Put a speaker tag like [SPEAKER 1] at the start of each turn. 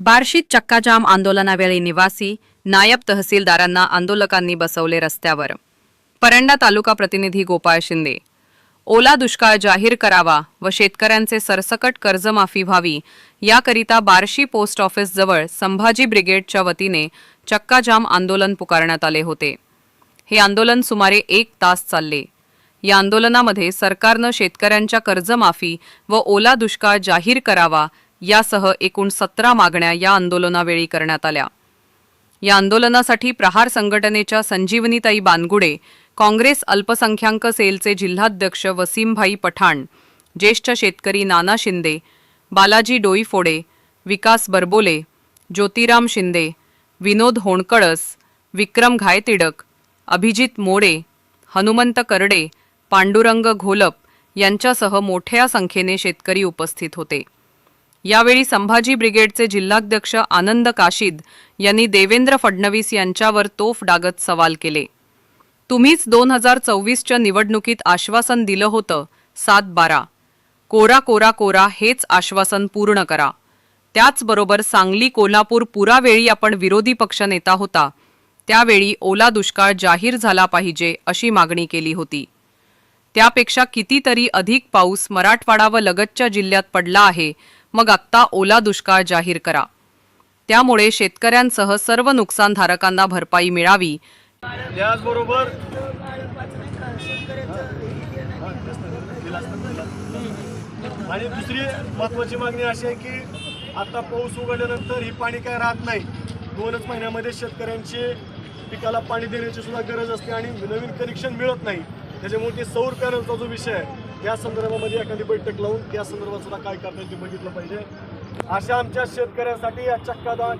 [SPEAKER 1] बार्शीत चक्काजाम आंदोलनावेळी निवासी नायब तहसीलदारांना आंदोलकांनी बसवले रस्त्यावर. परंडा तालुका प्रतिनिधी गोपाळ शिंदे. ओला दुष्काळ जाहीर करावा व शेतकऱ्यांचे सरसकट कर्जमाफी व्हावी याकरिता बार्शी पोस्ट ऑफिसजवळ संभाजी ब्रिगेडच्या वतीने चक्काजाम आंदोलन पुकारण्यात आले होते. हे आंदोलन सुमारे एक तास चालले. या आंदोलनामध्ये सरकारनं शेतकऱ्यांच्या कर्जमाफी व ओला दुष्काळ जाहीर करावा यासह एकूण सतरा मागण्या या आंदोलनावेळी करण्यात आल्या. या आंदोलनासाठी प्रहार संघटनेच्या संजीवनीताई बानगुडे काँग्रेस अल्पसंख्याक सेलचे जिल्हाध्यक्ष वसीमभाई पठाण ज्येष्ठ शेतकरी नाना शिंदे बालाजी डोईफोडे विकास बरबोले ज्योतिराम शिंदे विनोद होणकळस विक्रम घायतिडक अभिजित मोडे हनुमंत करडे पांडुरंग घोलप यांच्यासह मोठ्या संख्येने शेतकरी उपस्थित होते. यावेळी संभाजी ब्रिगेडचे जिल्हाध्यक्ष आनंद काशीद यांनी देवेंद्र फडणवीस यांच्यावर तोफ डागत सवाल केले. तुम्हीच दोन हजार चोवीसच्या निवडणुकीत आश्वासन दिलं होतं सात बारा. कोरा कोरा कोरा हेच आश्वासन पूर्ण करा. त्याचबरोबर सांगली कोल्हापूर पुरावेळी आपण विरोधी पक्षनेता होता. त्यावेळी ओला दुष्काळ जाहीर झाला पाहिजे अशी मागणी केली होती. त्यापेक्षा कितीतरी अधिक पाऊस मराठवाडा व लगतच्या जिल्ह्यात पडला आहे. मग आत्ता ओला दुष्काळ जाहीर करा. त्यामुळे शेतकऱ्यांसह सर्व नुकसानधारकांना भरपाई मिळावी.
[SPEAKER 2] त्याचबरोबर आणि दुसरी महत्वाची मागणी अशी आहे की आता पाऊस उघडल्यानंतर ही पाणी काय राहत नाही. दोनच महिन्यामध्ये शेतकऱ्यांची पिकाला पाणी देण्याची सुद्धा गरज असते आणि नवीन कनेक्शन मिळत नाही. त्याच्यामुळे ते सौर पॅनलचा जो विषय आहे या संदर्भामध्ये एखादी बैठक लावून त्या संदर्भात सुद्धा काय करता येईल ते बघितलं पाहिजे. अशा आमच्या शेतकऱ्यांसाठी या चक्कादा